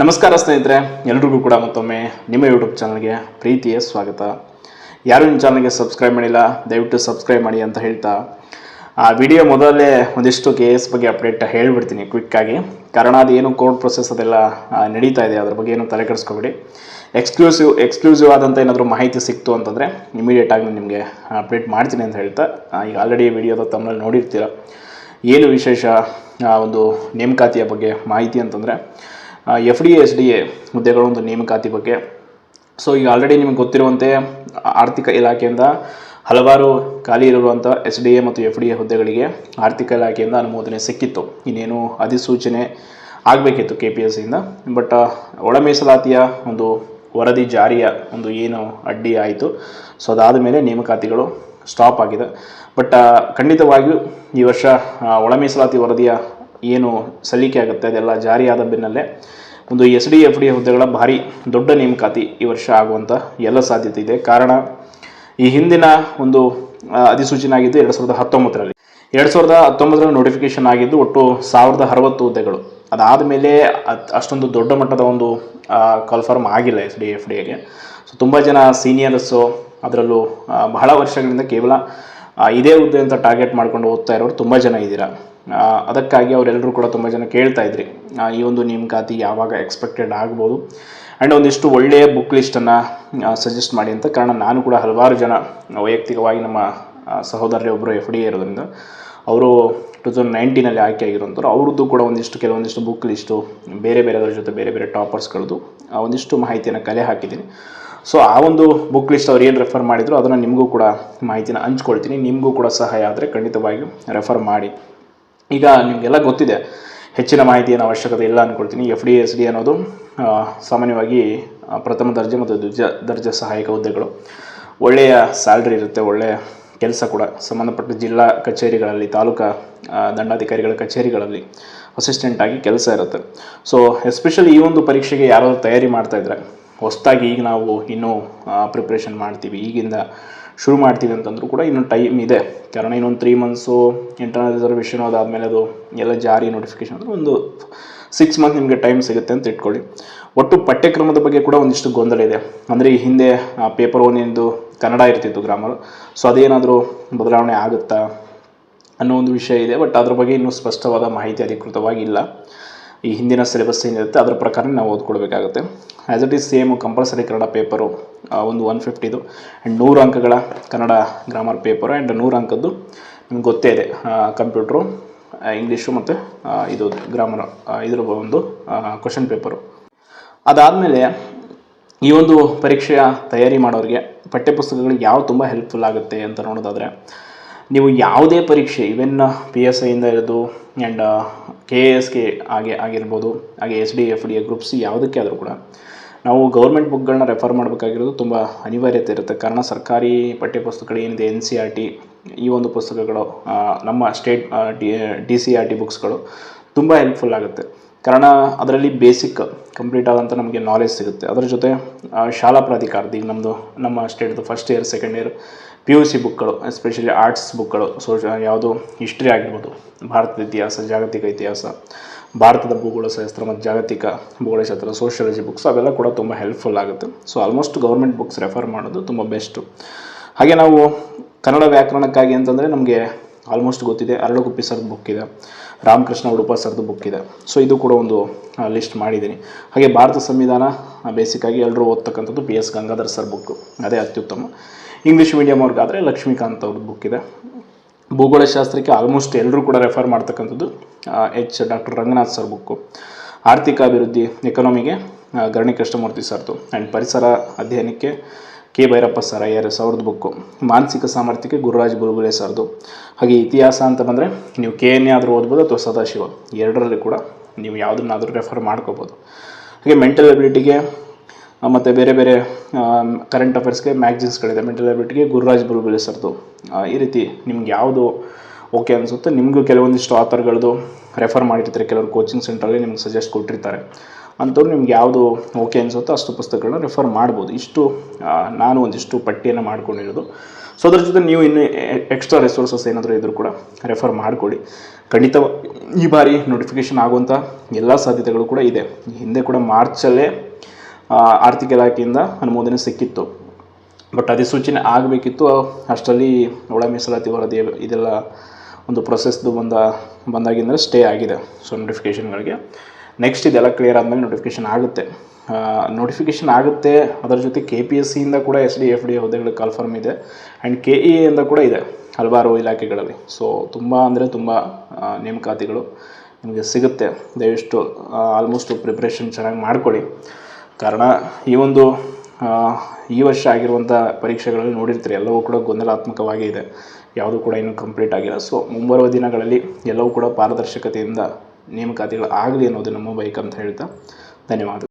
ನಮಸ್ಕಾರ ಸ್ನೇಹಿತರೆ, ಎಲ್ರಿಗೂ ಕೂಡ ಮತ್ತೊಮ್ಮೆ ನಿಮ್ಮ ಯೂಟ್ಯೂಬ್ ಚಾನಲ್ಗೆ ಪ್ರೀತಿಯ ಸ್ವಾಗತ. ಯಾರು ನಿಮ್ಮ ಚಾನಲ್ಗೆ ಸಬ್ಸ್ಕ್ರೈಬ್ ಮಾಡಿಲ್ಲ, ದಯವಿಟ್ಟು ಸಬ್ಸ್ಕ್ರೈಬ್ ಮಾಡಿ ಅಂತ ಹೇಳ್ತಾ. ಆ ವಿಡಿಯೋ ಮೊದಲೇ ಒಂದಿಷ್ಟು ಕೆ ಎಸ್ ಬಗ್ಗೆ ಅಪ್ಡೇಟ್ ಹೇಳಿಬಿಡ್ತೀನಿ ಕ್ವಿಕ್ಕಾಗಿ ಕಾರಣ ಅದೇನು ಕೋರ್ಟ್ ಪ್ರೊಸೆಸ್ ಅದೆಲ್ಲ ನಡೀತಾ ಇದೆ, ಅದ್ರ ಬಗ್ಗೆ ಏನು ತಲೆ ಕೆಡಿಸ್ಕೊಬೇಡಿ. ಎಕ್ಸ್ಕ್ಲೂಸಿವ್ ಎಕ್ಸ್ಕ್ಲೂಸಿವ್ ಆದಂಥ ಏನಾದರೂ ಮಾಹಿತಿ ಸಿಕ್ತು ಅಂತಂದರೆ ಇಮಿಡಿಯೇಟಾಗಿ ನಾನು ನಿಮಗೆ ಅಪ್ಡೇಟ್ ಮಾಡ್ತೀನಿ ಅಂತ ಹೇಳ್ತಾ. ಈಗ ಆಲ್ರೆಡಿ ವಿಡಿಯೋದ ತಮ್ಮಲ್ಲಿ ನೋಡಿರ್ತೀರ. ಏನು ವಿಶೇಷ ಒಂದು ನೇಮಕಾತಿಯ ಬಗ್ಗೆ ಮಾಹಿತಿ ಅಂತಂದರೆ F D S D A ಹುದ್ದೆಗಳ ಒಂದು ನೇಮಕಾತಿ ಬಗ್ಗೆ. ಸೊ ಈಗ ಆಲ್ರೆಡಿ ನಿಮಗೆ ಗೊತ್ತಿರುವಂತೆ ಆರ್ಥಿಕ ಇಲಾಖೆಯಿಂದ ಹಲವಾರು ಖಾಲಿ ಇರುವಂಥ ಎಸ್ ಡಿ ಎ ಮತ್ತು ಎಫ್ ಡಿ ಎ ಹುದ್ದೆಗಳಿಗೆ ಆರ್ಥಿಕ ಇಲಾಖೆಯಿಂದ ಅನುಮೋದನೆ ಸಿಕ್ಕಿತ್ತು. ಇನ್ನೇನು ಅಧಿಸೂಚನೆ ಆಗಬೇಕಿತ್ತು ಕೆ ಪಿ ಎಸ್ ಸಿಯಿಂದ ಬಟ್ ಒಳ ಮೀಸಲಾತಿಯ ಒಂದು ವರದಿ ಜಾರಿಯ ಒಂದು ಏನು ಅಡ್ಡಿ ಆಯಿತು. ಸೊ ಅದಾದ ಮೇಲೆ ನೇಮಕಾತಿಗಳು ಸ್ಟಾಪ್ ಆಗಿದೆ. ಬಟ್ ಖಂಡಿತವಾಗಿಯೂ ಈ ವರ್ಷ ಒಳ ಮೀಸಲಾತಿ ವರದಿಯ ಏನು ಸಲ್ಲಿಕೆ ಆಗುತ್ತೆ, ಅದೆಲ್ಲ ಜಾರಿಯಾದ ಬೆನ್ನಲ್ಲೇ ಒಂದು ಎಸ್ ಡಿ ಎಫ್ ಡಿ ಹುದ್ದೆಗಳ ಭಾರಿ ದೊಡ್ಡ ನೇಮಕಾತಿ ಈ ವರ್ಷ ಆಗುವಂಥ ಎಲ್ಲ ಸಾಧ್ಯತೆ ಇದೆ. ಕಾರಣ, ಈ ಹಿಂದಿನ ಒಂದು ಅಧಿಸೂಚನೆ ಆಗಿದ್ದು ಎರಡು ಸಾವಿರದ ಹತ್ತೊಂಬತ್ತರಲ್ಲಿ. ಎರಡು ಸಾವಿರದ ಹತ್ತೊಂಬತ್ತರಲ್ಲಿ ನೋಟಿಫಿಕೇಶನ್ ಆಗಿದ್ದು ಒಟ್ಟು ಸಾವಿರದ ಅರವತ್ತು ಹುದ್ದೆಗಳು. ಅದಾದ ಮೇಲೆ ಅಷ್ಟೊಂದು ದೊಡ್ಡ ಮಟ್ಟದ ಒಂದು ಕನ್ಫರ್ಮ್ ಆಗಿಲ್ಲ ಎಸ್ ಡಿ ಎಫ್ ಡಿಗೆ ಸೊ ತುಂಬ ಜನ ಸೀನಿಯರ್ಸು ಅದರಲ್ಲೂ ಬಹಳ ವರ್ಷಗಳಿಂದ ಕೇವಲ ಇದೇ ಹುದ್ದೆ ಅಂತ ಟಾರ್ಗೆಟ್ ಮಾಡ್ಕೊಂಡು ಓದ್ತಾ ಇರೋರು ತುಂಬ ಜನ ಇದ್ದೀರಾ. ಅದಕ್ಕಾಗಿ ಅವರೆಲ್ಲರೂ ಕೂಡ ತುಂಬ ಜನ ಕೇಳ್ತಾ ಇದ್ರಿ. ಈ ಒಂದು ನೇಮಕಾತಿ ಯಾವಾಗ ಎಕ್ಸ್ಪೆಕ್ಟೆಡ್ ಆಗ್ಬೋದು? ಆ್ಯಂಡ್ ಒಂದಿಷ್ಟು ಒಳ್ಳೆಯ ಬುಕ್ ಲಿಸ್ಟನ್ನು ಸಜೆಸ್ಟ್ ಮಾಡಿ ಅಂತ ಕಾರಣ ನಾನು ಕೂಡ ಹಲವಾರು ಜನ, ವೈಯಕ್ತಿಕವಾಗಿ ನಮ್ಮ ಸಹೋದರರೇ ಒಬ್ಬರು ಎಫ್ ಡಿ ಇರೋದ್ರಿಂದ ಅವರು ಟು ತೌಸಂಡ್ ನೈನ್ಟೀನಲ್ಲಿ ಆಯ್ಕೆ ಆಗಿರೋಂಥವ್ರು ಅವ್ರದ್ದು ಕೂಡ ಒಂದಿಷ್ಟು ಕೆಲವೊಂದಿಷ್ಟು ಬುಕ್ ಲಿಸ್ಟು ಬೇರೆ ಬೇರೆದವ್ರ ಜೊತೆ ಬೇರೆ ಬೇರೆ ಟಾಪರ್ಸ್ಗಳದ್ದು ಒಂದಿಷ್ಟು ಮಾಹಿತಿಯನ್ನು ಕಲೆ ಹಾಕಿದ್ದೀನಿ. ಸೊ ಆ ಒಂದು ಬುಕ್ ಲಿಸ್ಟ್ ಅವ್ರು ಏನು ರೆಫರ್ ಮಾಡಿದ್ರು ಅದನ್ನು ನಿಮಗೂ ಕೂಡ ಮಾಹಿತಿನ ಹಂಚ್ಕೊಳ್ತೀನಿ. ನಿಮಗೂ ಕೂಡ ಸಹಾಯ ಆದರೆ ಖಂಡಿತವಾಗಿಯೂ ರೆಫರ್ ಮಾಡಿ. ಈಗ ನಿಮಗೆಲ್ಲ ಗೊತ್ತಿದೆ, ಹೆಚ್ಚಿನ ಮಾಹಿತಿಯನ್ನು ಅವಶ್ಯಕತೆ ಇಲ್ಲ ಅಂದ್ಕೊಳ್ತೀನಿ ಎಫ್ ಡಿ ಎಸ್ ಡಿ ಅನ್ನೋದು ಸಾಮಾನ್ಯವಾಗಿ ಪ್ರಥಮ ದರ್ಜೆ ಮತ್ತು ದ್ವಿಜ ದರ್ಜೆ ಸಹಾಯಕ ಹುದ್ದೆಗಳು. ಒಳ್ಳೆಯ ಸ್ಯಾಲ್ರಿ ಇರುತ್ತೆ ಒಳ್ಳೆಯ ಕೆಲಸ ಕೂಡ. ಸಂಬಂಧಪಟ್ಟ ಜಿಲ್ಲಾ ಕಚೇರಿಗಳಲ್ಲಿ, ತಾಲೂಕಾ ದಂಡಾಧಿಕಾರಿಗಳ ಕಚೇರಿಗಳಲ್ಲಿ ಅಸಿಸ್ಟೆಂಟ್ ಆಗಿ ಕೆಲಸ ಇರುತ್ತೆ. ಸೊ ಎಸ್ಪೆಷಲಿ ಈ ಒಂದು ಪರೀಕ್ಷೆಗೆ ಯಾರಾದರೂ ತಯಾರಿ ಮಾಡ್ತಾ ಇದ್ದಾರೆ ಹೊಸದಾಗಿ ಈಗ ನಾವು ಇನ್ನೂ ಪ್ರಿಪ್ರೇಷನ್ ಮಾಡ್ತೀವಿ. ಈಗಿಂದ ಶುರು ಮಾಡ್ತೀವಿ ಅಂತಂದರೂ ಕೂಡ ಇನ್ನೂ ಟೈಮ್ ಇದೆ. ಕಾರಣ ಇನ್ನೊಂದು ತ್ರೀ ಮಂತ್ಸು ಇಂಟರ್ನಲ್ ರಿಸರ್ವೇಷನ್ ಅದಾದಮೇಲೆ ಅದು ಎಲ್ಲ ಜಾರಿ ನೋಟಿಫಿಕೇಶನ್ ಅಂದರೆ ಒಂದು ಸಿಕ್ಸ್ ಮಂತ್ ನಿಮಗೆ ಟೈಮ್ ಸಿಗುತ್ತೆ ಅಂತ ಇಟ್ಕೊಳ್ಳಿ. ಒಟ್ಟು ಪಠ್ಯಕ್ರಮದ ಬಗ್ಗೆ ಕೂಡ ಒಂದಿಷ್ಟು ಗೊಂದಲ ಇದೆ. ಅಂದರೆ ಈ ಹಿಂದೆ ಪೇಪರ್ ಒನ್ನಿಂದು ಕನ್ನಡ ಇರ್ತಿತ್ತು ಗ್ರಾಮರ್ ಸೊ ಅದೇನಾದರೂ ಬದಲಾವಣೆ ಆಗುತ್ತಾ ಅನ್ನೋ ಒಂದು ವಿಷಯ ಇದೆ. ಬಟ್ ಅದ್ರ ಬಗ್ಗೆ ಇನ್ನೂ ಸ್ಪಷ್ಟವಾದ ಮಾಹಿತಿ ಅಧಿಕೃತವಾಗಿ ಇಲ್ಲ ಈ ಹಿಂದಿನ ಸಿಲೆಬಸ್ ಏನಿರುತ್ತೆ ಅದರ ಪ್ರಕಾರ ನಾವು ಓದ್ಕೊಳ್ಬೇಕಾಗುತ್ತೆ. As it is same compulsory Kannada paper ಒಂದು ಒನ್ ಫಿಫ್ಟಿದು ಆ್ಯಂಡ್ ನೂರು ಅಂಕಗಳ ಕನ್ನಡ ಗ್ರಾಮರ್ ಪೇಪರು ಆ್ಯಂಡ್ ನೂರು ಅಂಕದ್ದು ನಿಮ್ಗೆ ಗೊತ್ತೇ ಇದೆ. ಕಂಪ್ಯೂಟ್ರು ಇಂಗ್ಲೀಷು ಮತ್ತು ಇದು ಗ್ರಾಮರ್ ಇದರ ಒಂದು ಕ್ವಶನ್ ಪೇಪರು ಅದಾದಮೇಲೆ ಈ ಒಂದು ಪರೀಕ್ಷೆಯ ತಯಾರಿ ಮಾಡೋರಿಗೆ ಪಠ್ಯಪುಸ್ತಕಗಳು ಯಾವ ತುಂಬ ಹೆಲ್ಪ್ಫುಲ್ ಆಗುತ್ತೆ ಅಂತ ನೋಡೋದಾದರೆ ನೀವು ಯಾವುದೇ ಪರೀಕ್ಷೆ ಇವೆನ್ ಪಿ ಎಸ್ ಐಯಿಂದ ಹಿಡಿದು ಆ್ಯಂಡ್ ಕೆ ಎ ಎಸ್ಗೆ ಹಾಗೆ ಆಗಿರ್ಬೋದು, ಹಾಗೆ S D F D group C ಯಾವುದಕ್ಕೆ ಆದರೂ ಕೂಡ, ನಾವು ಗೌರ್ಮೆಂಟ್ ಬುಕ್ಗಳನ್ನ ರೆಫರ್ ಮಾಡಬೇಕಾಗಿರೋದು ತುಂಬ ಅನಿವಾರ್ಯತೆ ಇರುತ್ತೆ. ಕಾರಣ ಸರ್ಕಾರಿ ಪಠ್ಯಪುಸ್ತಕಗಳು ಏನಿದೆ ಎನ್ ಸಿ ಆರ್ ಟಿ ಈ ಒಂದು ಪುಸ್ತಕಗಳು ನಮ್ಮ state D D C R T ಬುಕ್ಸ್ಗಳು ತುಂಬ ಹೆಲ್ಪ್ಫುಲ್ ಆಗುತ್ತೆ. ಕಾರಣ ಅದರಲ್ಲಿ ಬೇಸಿಕ್ ಕಂಪ್ಲೀಟ್ ಆದಂಥ ನಮಗೆ ನಾಲೆಜ್ ಸಿಗುತ್ತೆ. ಅದರ ಜೊತೆ ಶಾಲಾ ಪ್ರಾಧಿಕಾರದ ಈಗ ನಮ್ಮದು ನಮ್ಮ ಸ್ಟೇಟ್ದು first year second year P U C ಬುಕ್ಗಳು ಎಸ್ಪೆಷಲಿ ಆರ್ಟ್ಸ್ ಬುಕ್ಗಳು ಸೋಶ ಯಾವುದು ಹಿಸ್ಟ್ರಿ ಆಗಿರ್ಬೋದು, ಭಾರತದ ಇತಿಹಾಸ, ಜಾಗತಿಕ ಇತಿಹಾಸ, ಭಾರತದ ಭೂಗೋಳಶಾಸ್ತ್ರ ಮತ್ತು ಜಾಗತಿಕ ಭೂಗೋಳಶಾಸ್ತ್ರ ಸೋಷಿಯಾಲಜಿ ಬುಕ್ಸ್ ಅವೆಲ್ಲ ಕೂಡ ತುಂಬ ಹೆಲ್ಪ್ಫುಲ್ ಆಗುತ್ತೆ. So almost government books refer ಮಾಡೋದು ತುಂಬ ಬೆಸ್ಟು ಹಾಗೆ ನಾವು ಕನ್ನಡ ವ್ಯಾಕರಣಕ್ಕಾಗಿ ಅಂತಂದರೆ ನಮಗೆ ಆಲ್ಮೋಸ್ಟ್ ಗೊತ್ತಿದೆ, ಅರಳುಗುಪ್ಪಿ ಸರ್ದು ಬುಕ್ ಇದೆ, ರಾಮಕೃಷ್ಣ ಉಡುಪ ಸರ್ದು ಬುಕ್ ಇದೆ. ಸೊ ಇದು ಕೂಡ ಒಂದು ಲಿಸ್ಟ್ ಮಾಡಿದ್ದೀನಿ. ಹಾಗೆ ಭಾರತ ಸಂವಿಧಾನ ಬೇಸಿಕ್ಕಾಗಿ ಎಲ್ಲರೂ ಓದ್ತಕ್ಕಂಥದ್ದು P S Gangadhar sir book ಅದೇ ಅತ್ಯುತ್ತಮ. ಇಂಗ್ಲೀಷ್ ಮೀಡಿಯಮ್ ಅವ್ರಿಗಾದರೆ ಲಕ್ಷ್ಮೀಕಾಂತ್ ಅವ್ರದ್ದು ಬುಕ್ ಇದೆ. ಭೂಗೋಳಶಾಸ್ತ್ರಕ್ಕೆ ಆಲ್ಮೋಸ್ಟ್ ಎಲ್ಲರೂ ಕೂಡ ರೆಫರ್ ಮಾಡ್ತಕ್ಕಂಥದ್ದು H doctor Ranganath sir book ಆರ್ಥಿಕ ಅಭಿವೃದ್ಧಿ ಎಕನಾಮಿಗೆ ಗರಣಿ ಕೃಷ್ಣಮೂರ್ತಿ ಸರ್ದು ಆ್ಯಂಡ್ ಪರಿಸರ ಅಧ್ಯಯನಕ್ಕೆ K. Bhyrappa sir I R S ಅವ್ರದ್ದು ಬುಕ್ಕು ಮಾನಸಿಕ ಸಾಮರ್ಥ್ಯಕ್ಕೆ ಗುರುರಾಜ್ ಬುರುಗುಲೆ ಸರ್ದು ಹಾಗೆ ಇತಿಹಾಸ ಅಂತ ಬಂದರೆ ನೀವು ಕೆ ಎನ್ ಆದರೂ ಓದ್ಬೋದು ಅಥವಾ ಸದಾಶಿವ. ಎರಡರಲ್ಲಿ ಕೂಡ ನೀವು ಯಾವುದನ್ನಾದರೂ ರೆಫರ್ ಮಾಡ್ಕೋಬೋದು. ಹಾಗೆ ಮೆಂಟಲ್ ಎಬಿಲಿಟಿಗೆ ಮತ್ತು ಬೇರೆ ಬೇರೆ ಕರೆಂಟ್ ಅಫೇರ್ಸ್ಗೆ ಮ್ಯಾಗ್ಝಿನ್ಸ್ಗಳಿದೆ ಮೆಂಟಲ್ ಎಬಿಲಿಟಿಗೆ ಗುರುರಾಜ್ ಬುಲ್ಬುಲ್ ಸರ್ದು. ಈ ರೀತಿ ನಿಮ್ಗೆ ಯಾವುದು ಓಕೆ ಅನಿಸುತ್ತೆ? ನಿಮಗೂ ಕೆಲವೊಂದಿಷ್ಟು ಆಥರ್ಗಳದ್ದು ರೆಫರ್ ಮಾಡಿರ್ತಾರೆ. ಕೆಲವರು ಕೋಚಿಂಗ್ ಸೆಂಟ್ರಲ್ಲಿ ನಿಮ್ಗೆ ಸಜೆಸ್ಟ್ ಕೊಟ್ಟಿರ್ತಾರೆ. ಅಂಥವ್ರು ನಿಮ್ಗೆ ಯಾವುದು ಓಕೆ ಅನಿಸುತ್ತೋ ಅಷ್ಟು ಪುಸ್ತಕಗಳನ್ನ ರೆಫರ್ ಮಾಡ್ಬೋದು. ಇಷ್ಟು ನಾನು ಒಂದಿಷ್ಟು ಪಟ್ಟಿಯನ್ನು ಮಾಡ್ಕೊಂಡಿರೋದು. ಸೊ ಅದ್ರ ಜೊತೆ ನೀವು ಇನ್ನು ಎಕ್ಸ್ಟ್ರಾ ರಿಸೋರ್ಸಸ್ ಏನಾದರೂ ಇದ್ದರೂ ಕೂಡ ರೆಫರ್ ಮಾಡಿಕೊಳ್ಳಿ. ಖಂಡಿತ ಈ ಬಾರಿ ನೋಟಿಫಿಕೇಷನ್ ಆಗುವಂಥ ಎಲ್ಲ ಸಾಧ್ಯತೆಗಳು ಕೂಡ ಇದೆ. ಹಿಂದೆ ಕೂಡ ಮಾರ್ಚಲ್ಲೇ ಆರ್ಥಿಕ ಇಲಾಖೆಯಿಂದ ಅನುಮೋದನೆ ಸಿಕ್ಕಿತ್ತು. ಬಟ್ ಅಧಿಸೂಚನೆ ಆಗಬೇಕಿತ್ತು. ಅಷ್ಟರಲ್ಲಿ ಒಳ ಮೀಸಲಾತಿ ವರದಿ ಇದೆಲ್ಲ ಒಂದು ಪ್ರೊಸೆಸ್ದು ಬಂದ ಬಂದಾಗಿಂದರೆ ಸ್ಟೇ ಆಗಿದೆ. ಸೊ ನೋಟಿಫಿಕೇಷನ್ಗಳಿಗೆ ನೆಕ್ಸ್ಟ್ ಇದೆಲ್ಲ ಕ್ಲಿಯರ್ ಆದಮೇಲೆ ನೋಟಿಫಿಕೇಷನ್ ಆಗುತ್ತೆ. ನೋಟಿಫಿಕೇಷನ್ ಆಗುತ್ತೆ. ಅದರ ಜೊತೆ ಕೆ ಪಿ ಎಸ್ ಸಿಯಿಂದ ಕೂಡ ಎಸ್ ಡಿ ಎಫ್ ಡಿ ಹುದ್ದೆಗಳು ಕನ್ಫರ್ಮ್ ಇದೆ. ಆ್ಯಂಡ್ ಕೆ ಇ ಇಂದ ಕೂಡ ಇದೆ, ಹಲವಾರು ಇಲಾಖೆಗಳಲ್ಲಿ. ಸೊ ತುಂಬ ಅಂದರೆ ತುಂಬ ನೇಮಕಾತಿಗಳು ನಿಮಗೆ ಸಿಗುತ್ತೆ. ದಯವಿಷ್ಟು ಆಲ್ಮೋಸ್ಟ್ ಪ್ರಿಪ್ರೇಷನ್ ಚೆನ್ನಾಗಿ ಮಾಡ್ಕೊಳ್ಳಿ ಕಾರಣ ಈ ಒಂದು ಈ ವರ್ಷ ಆಗಿರುವಂಥ ಪರೀಕ್ಷೆಗಳಲ್ಲಿ ನೋಡಿರ್ತೀರಿ, ಎಲ್ಲವೂ ಕೂಡ ಗೊಂದಲಾತ್ಮಕವಾಗೇ ಇದೆ. ಯಾವುದೂ ಕೂಡ ಇನ್ನೂ ಕಂಪ್ಲೀಟ್ ಆಗಿಲ್ಲ. ಸೊ ಮುಂಬರುವ ದಿನಗಳಲ್ಲಿ ಎಲ್ಲವೂ ಕೂಡ ಪಾರದರ್ಶಕತೆಯಿಂದ ನೇಮಕಾತಿಗಳು ಆಗಲಿ ಅನ್ನೋದು ನಮ್ಮ ಬೈಕ್ ಅಂತ ಹೇಳ್ತಾ ಧನ್ಯವಾದ